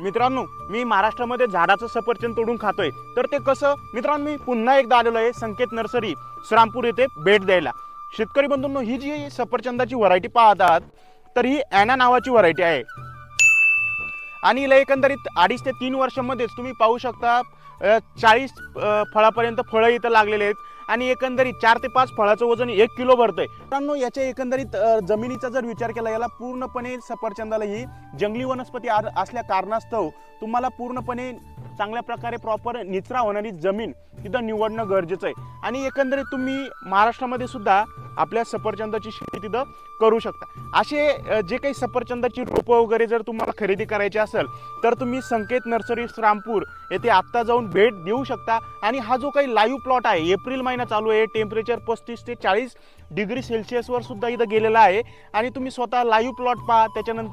मित्रांनो मी महाराष्ट्रामध्ये झाडाचं सफरचंद तोडून खातोय. तर ते कसं? मित्रांनो मी पुन्हा एकदा आलेलो आहे संकेत नर्सरी श्रामपूर येथे भेट द्यायला. शेतकरी बंधूंनो ही जी सफरचंदाची व्हरायटी पाहतात तर ही ॲना नावाची व्हरायटी आहे. आणि हिला एकंदरीत अडीच ते तीन वर्षामध्येच तुम्ही पाहू शकता चाळीस फळापर्यंत फळं इथं लागलेले आहेत आणि एकंदरीत चार ते पाच फळाचं वजन एक किलो भरतंय. मित्रांनो याच्या एकंदरीत जमिनीचा जर विचार केला याला पूर्णपणे सफरचंदाला ही जंगली वनस्पती आ- असल्या कारणास्तव तुम्हाला पूर्णपणे चांगल्या प्रकारे प्रॉपर निचरा होणारी जमीन तिथं निवडणं गरजेचं आहे. आणि एकंदरीत तुम्ही महाराष्ट्रामध्ये सुद्धा आपल्या सफरचंदाची शेती तिथं करू शकता. असे जे काही सफरचंदाची रोपं वगैरे जर तुम्हाला खरेदी करायची असेल तर तुम्ही संकेत नर्सरी रामपूर येथे आत्ता जाऊन भेट देऊ शकता. आणि हा जो काही लाईव्ह प्लॉट आहे एप्रिल महिना चालू आहे टेम्परेचर पस्तीस ते चाळीस डिग्री सेल्सिअसवर सुद्धा इथं गेलेला आहे. आणि तुम्ही स्वतः लाईव्ह प्लॉट पहा त्याच्यानंतर